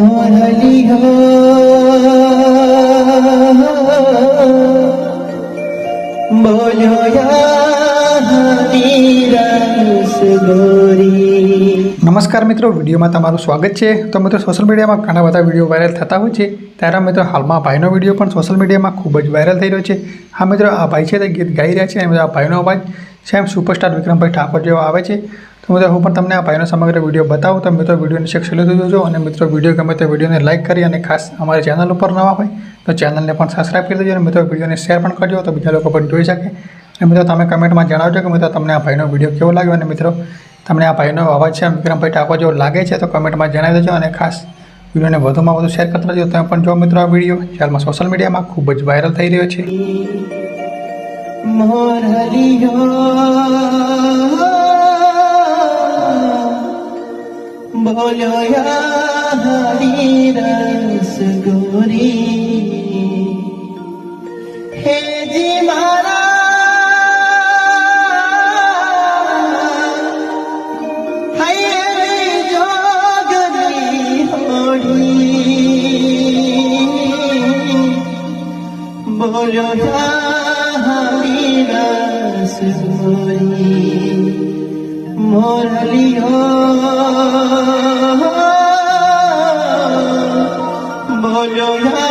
મોરલી હો બોલો નમસ્કાર મિત્રો વિડીયોમાં તમારું સ્વાગત છે તો મિત્રો સોશિયલ મીડિયામાં ઘણા બધા વીડિયો વાયરલ થતા હોય છે. ત્યારે મિત્રો, હાલમાં ભાઈનો વીડિયો પણ સોશિયલ મીડિયામાં ખૂબ જ વાયરલ થઈ રહ્યો છે. હા મિત્રો, આ ભાઈ છે તે ગીત ગાઈ રહ્યા છે અને આ ભાઈનો અવાજ સેમ સુપરસ્ટાર વિક્રમભાઈ ઠાકોર જેવો આવે છે. તો મિત્રો, હું પણ તમને આ ભાઈનો સમગ્ર વીડિયો બતાવું. તો મિત્રો વિડીયોને શેક સુધી જોજો અને મિત્રો, વીડિયો ગમે તો વિડીયોને લાઇક કરી અને ખાસ અમારી ચેનલ ઉપર નવા હોય, તો ચેનલને પણ સબસ્ક્રાઈબ કરી દેજો અને મિત્રો વિડીયોને શેર પણ કરજો તો બીજા લોકો પણ જોઈ શકે. અને મિત્રો, તમે કમેન્ટમાં જણાવજો કે મિત્રો, તમને આ ભાઈનો વીડિયો કેવો લાગ્યો? અને મિત્રો, તમને આ ભાઈનો અવાજ છે, વિક્રમભાઈ ઠાકોર જેવો લાગે છે, તો કમેન્ટમાં જણાવી દેજો અને ખાસ વિડીયોને વધુમાં વધુ શેર કરતા રહેજો. તમે પણ જો મિત્રો, આ વીડિયો હાલમાં સોશિયલ મીડિયામાં ખૂબ જ વાયરલ થઈ રહ્યો છે. আমার হালিয়া বলো হারি রস গোরি হে জি মারা। বলো হারিদাস বলি মোরালি বলো না।